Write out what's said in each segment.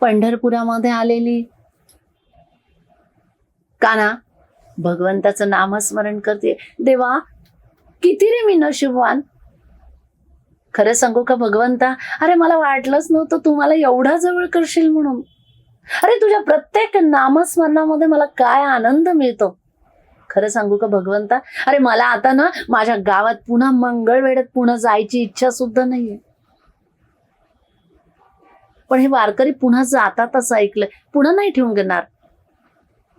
पंढरपुरामध्ये आलेली. काना भगवंताचं नामस्मरण करते. देवा किती रे मी नशीबवान. खरं सांगू का भगवंता? अरे मला वाटलंच नव्हतं तू मला एवढा जवळ करशील म्हणून. अरे तुझ्या प्रत्येक नामस्मरणामध्ये मला काय आनंद मिळतो? खरं सांगू का भगवंता? अरे मला आता ना माझ्या गावात पुन्हा मंगळवेढ्यात पुन्हा जायची इच्छा सुद्धा नाहीये. पण हे वारकरी पुन्हा जातातच ऐकलंय पुन्हा नाही ठेवून घेणार.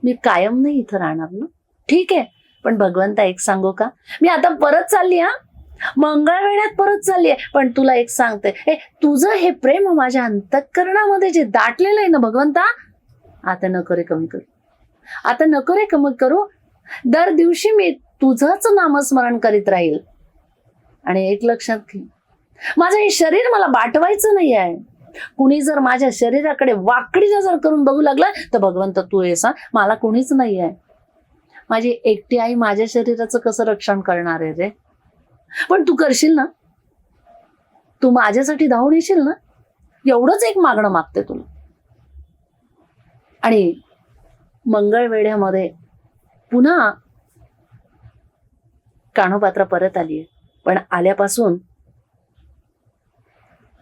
मी कायम नाही इथं राहणार ना? ठीक आहे. पण भगवंता एक सांगू का? मी आता परत चालली हा? मंगळवेळ्यात परत चालली आहे. पण तुला एक सांगते. हे तुझं हे प्रेम माझ्या अंतःकरणामध्ये जे दाटलेलं आहे ना भगवंता आता नको रे कमी करू. आता नको रे कमी करू. दर दिवशी मी तुझंच नामस्मरण करीत राहील. आणि एक लक्षात घे. माझं हे शरीर मला बाटवायचं नाही आहे कुणी जर माझ्या शरीराकडे वाकडी जर करून बघू लागलं तर भगवंत तू ये सांग मला कुणीच नाही आहे माझी एकटी आई माझ्या शरीराचं कसं रक्षण करणार आहे रे? पण तू करशील ना? तू माझ्यासाठी धावून येशील ना? एवढंच एक मागणं मागते तुला. आणि मंगळवेढ्यामध्ये पुन्हा कानोपात्रा परत आली आहे पण आल्यापासून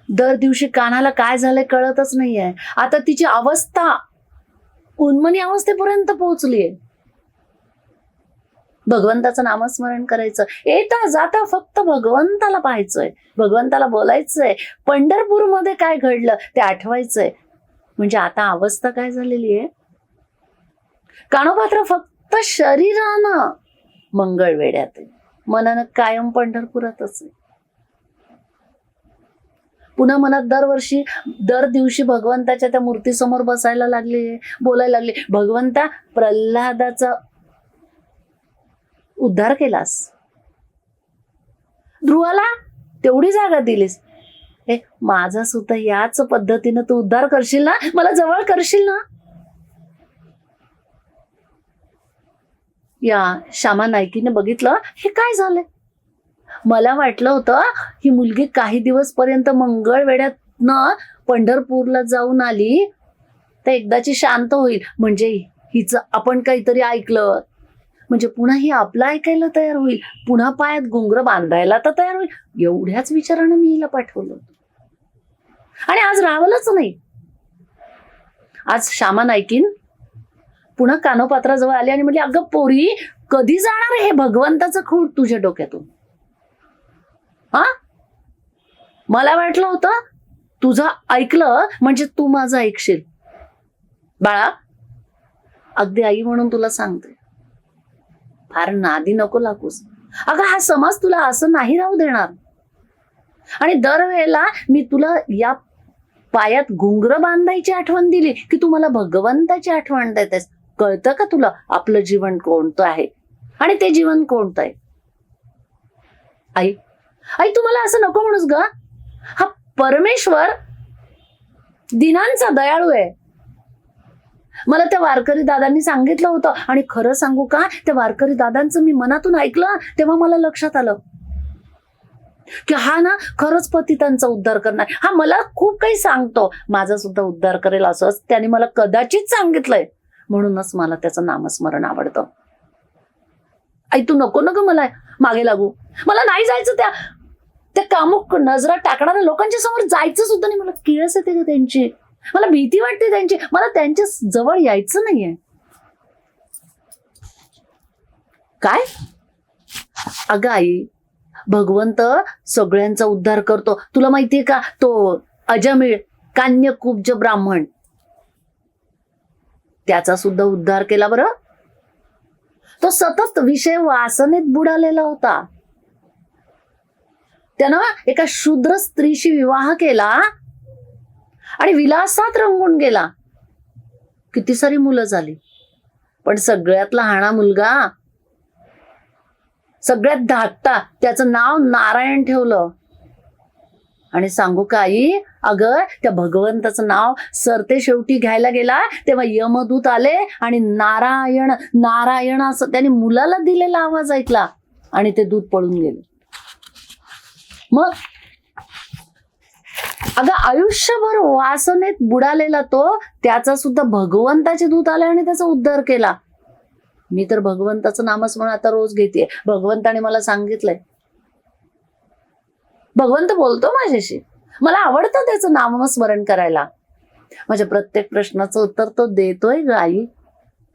दर दिवशी कानाला काय झालंय कळतच नाहीये. आता तिची अवस्था उन्मनी अवस्थेपर्यंत पोहोचलीये. भगवंताचं नामस्मरण करायचं. येता जाता फक्त भगवंताला पाहायचंय. भगवंताला बोलायचंय. पंढरपूरमध्ये काय घडलं ते आठवायचंय. म्हणजे आता अवस्था काय झालेली आहे? कानोपात्र फक्त शरीरानं मंगळवेड्यात आहे. मनानं कायम पंढरपुरातच आहे. पुन्हा मनात दरवर्षी दर दिवशी भगवंताच्या त्या मूर्तीसमोर बसायला लागले बोलायला लागले भगवंता प्रल्हादाचा उद्धार केलास. ध्रुवाला तेवढी जागा दिलीस. हे माझा सुद्धा याच पद्धतीनं तू उद्धार करशील ना? मला जवळ करशील ना? या श्यामा नायकीने बघितलं हे काय झालंय मला वाटलं होतं ही मुलगी काही दिवस पर्यंत मंगळवेड्यात पंढरपूरला जाऊन आली तर एकदाची शांत होईल. म्हणजे हिचं आपण काहीतरी ऐकलं. म्हणजे पुन्हा ही आपलं ऐकायला तयार होईल. पुन्हा पायात घुंगर बांधायला तर तयार होईल. एवढ्याच विचारानं मी हिला पाठवलं होतं. आणि आज रावलंच नाही. आज श्यामा नायकीन पुन्हा कानोपात्राजवळ आली आणि म्हणजे अगं पोरी कधी जाणार हे भगवंताचं खूळ तुझ्या डोक्यातून? हा? मला वाटलं होतं तुझं ऐकलं म्हणजे तू माझं ऐकशील. बाळा अगदी आई म्हणून तुला सांगते. फार नादी नको लागूस. अगं हा समाज तुला असं नाही राहू देणार. आणि दरवेळेला मी तुला या पायात घुंगर बांधायची आठवण दिली की तू मला भगवंताची आठवण देतेस. कळतं का तुला आपलं जीवन कोणतं आहे? आणि ते जीवन कोणतं आहे? आई आई तुम्हाला असं नको म्हणूस ग. हा परमेश्वर दिनांचा दयाळू आहे. मला त्या वारकरी दादांनी सांगितलं होतं. आणि खरं सांगू का त्या वारकरी दादांचं मी मनातून ऐकलं तेव्हा मला लक्षात आलं. की हा ना खरंच पतितांचा उद्धार करणार. हा मला खूप काही सांगतो. माझा सुद्धा उद्धार करेल असंच त्याने मला कदाचित सांगितलंय. म्हणूनच मला त्याचं नामस्मरण आवडतं. आई तू नको नको मला मागे लागू. मला नाही जायचं त्या त्या कामुक नजरा टाकणाऱ्या लोकांच्या समोर जायचं सुद्धा नाही. मला किळस येते का त्यांची. मला भीती वाटते त्यांची. मला त्यांच्या जवळ यायचं नाहीये. काय? अगं आई भगवंत सगळ्यांचा उद्धार करतो. तुला माहितीये का? तो अजमेळ कान्यकुब्ज ब्राह्मण त्याचा सुद्धा उद्धार केला बरं. तो सतत विषय वासनेत बुडालेला होता. त्यानं एका शूद्र स्त्रीशी विवाह केला आणि विलासात रंगून गेला. किती सारी मुलं झाली. पण सगळ्यात लहाना मुलगा सगळ्यात धाकटा त्याचं नाव नारायण ठेवलं. आणि सांगू काही अगं त्या भगवंताचं नाव सरते शेवटी घ्यायला गेला तेव्हा यमदूत आले आणि नारायण नारायण असं त्याने मुलाला दिलेला आवाज ऐकला आणि ते दूध पळून गेले. मग? अगं आयुष्यभर वासनेत बुडालेला तो त्याचा सुद्धा भगवंताचे दूत आले आणि त्याचा उद्धार केला. मी तर भगवंताचं नामस्मरण आता रोज घेते भगवंताने मला सांगितलंय. भगवंत बोलतो माझ्याशी. मला आवडतं त्याचं नामस्मरण करायला. माझ्या प्रत्येक प्रश्नाचं उत्तर तो देतोय ग आई.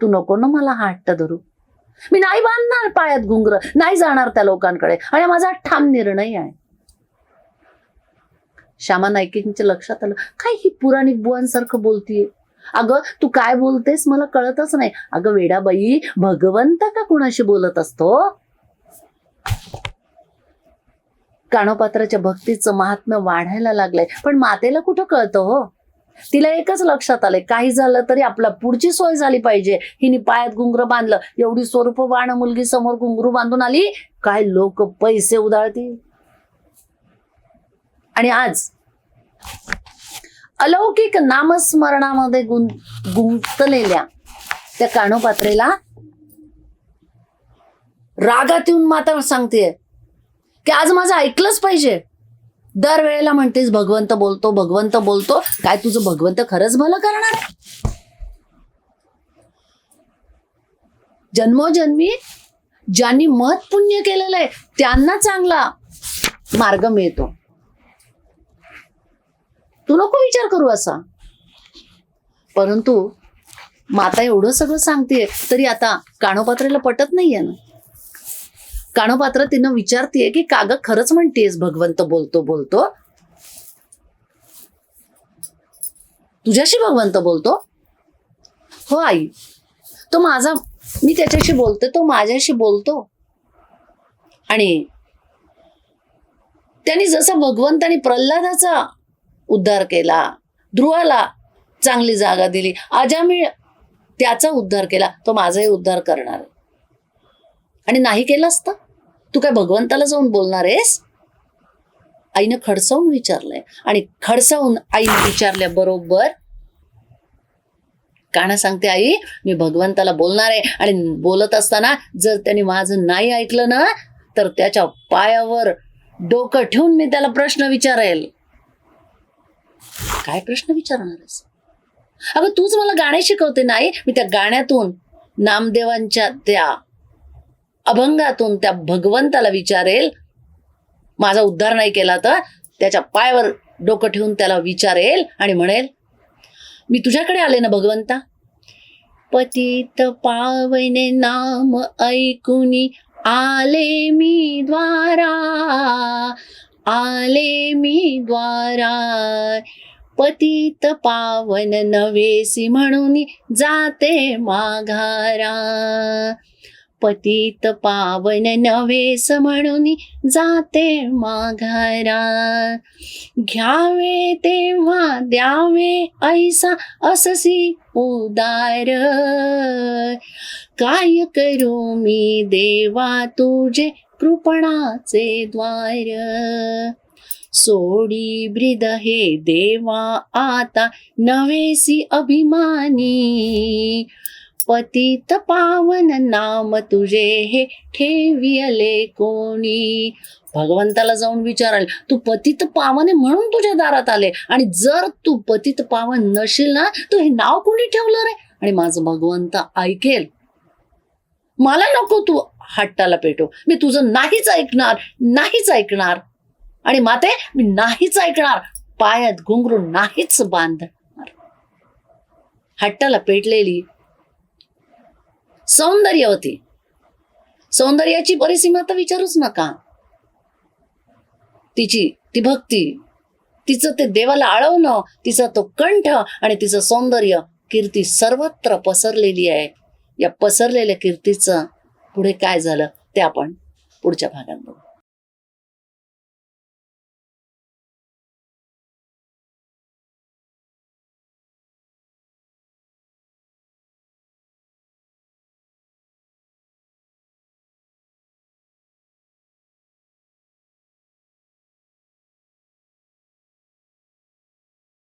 तू नको ना मला हा हट्ट धरू. मी नाही बांधणार पायात घुंगर नाही जाणार त्या लोकांकडे. आणि माझा ठाम निर्णय आहे. श्यामा नाईकींच्या लक्षात आलं. काय ही पुराणिक बुवांसारखं बोलतीये? अगं तू काय बोलतेस मला कळतच नाही. अगं वेडाबाई भगवंत का कुणाशी बोलत असतो? कानोपात्राच्या भक्तीचं महात्म्य वाढायला लागलंय. पण मातेला कुठं कळतं हो? तिला एकच लक्षात आलंय. काही झालं तरी आपला पुढची सोय झाली पाहिजे. हिने पायात घुंगर बांधलं. एवढी स्वरूप बाण मुलगी समोर घुंगरू बांधून आली. काय लोक पैसे उधाळतील? आणि आज अलौकिक नामस्मरणामध्ये गुं गुंतलेल्या त्या कानोपात्रेला रागात येऊन माता सांगतेय की आज माझं ऐकलंच पाहिजे. दरवेळेला म्हणतेस भगवंत बोलतो भगवंत बोलतो. काय तुझं भगवंत खरंच भलं करणार? जन्मोजन्मी ज्यांनी मत पुण्य केलेलं आहे त्यांना चांगला मार्ग मिळतो. तू नको विचार करू असा. परंतु माता एवढं सगळं सांगतेय तरी आता काणोपात्रेला पटत नाहीये ना. काणोपात्र तिनं विचारतीये की काग खरंच म्हणतेस भगवंत बोलतो बोलतो? तुझ्याशी भगवंत बोलतो? हो आई. तो माझा मी त्याच्याशी बोलते तो माझ्याशी बोलतो. आणि त्यांनी जसा भगवंतानी प्रल्हादाचा उद्धार केला. ध्रुवाला चांगली जागा दिली. अजामिळ त्याचा उद्धार केला. तो माझाही उद्धार करणार. आहे. आणि नाही केला असता तू काय भगवंताला जाऊन बोलणार आहेस? आईनं खडसावून विचारलंय. आणि खडसावून आईने विचारल्या बरोबर काना सांगते आई मी भगवंताला बोलणार आहे. आणि बोलत असताना जर त्याने माझं नाही ऐकलं ना तर त्याच्या पायावर डोकं ठेवून मी त्याला प्रश्न विचारेल. काय प्रश्न विचारणारच अगं तूच मला गाणे शिकवते नाही. मी त्या गाण्यातून नामदेवांच्या त्या अभंगातून त्या भगवंताला विचारेल. माझा उद्धार नाही केला तर त्याच्या पायावर डोकं ठेवून त्याला विचारेल आणि म्हणेल मी तुझ्याकडे आले ना भगवंता? पतित पावने नाम ऐकुनी आले मी द्वारा आले मी द्वारा. पतित पावन नवेसी म्हणून जाते माघारा. पतित पावन नवेस म्हणून जाते माघारा. घ्यावे तेव्हा द्यावे ऐसा अससी उदार. काय करू मी देवा तुझे कृपणाचे द्वार? सोडी ब्रिद हे देवा आता नवेसी अभिमानी पतित पावन नाम तुझे हे ठेवियले कोणी भगवंताला जाऊन विचाराल तू पतित पावन आहे म्हणून तुझ्या दारात आले. आणि जर तू पतित पावन नशील ना तू हे नाव कोणी ठेवलं रे? आणि माझं भगवंत ऐकेल मला नको तू हट्टाला पेटो मी तुझं नाहीच ऐकणार नाहीच ऐकणार. आणि माते मी नाहीच ऐकणार. पायात घुंगरून नाहीच बांधणार हट्टाला पेटलेली सौंदर्यवती सौंदर्याची परिसीमा तर विचारूच नका. तिची ती भक्ती तिचं ते देवाला आळवणं तिचा तो कंठ आणि तिचं सौंदर्य कीर्ती सर्वत्र पसरलेली आहे. या पसरलेल्या कीर्तीचं पुढे काय झालं ते आपण पुढच्या भागात बघू.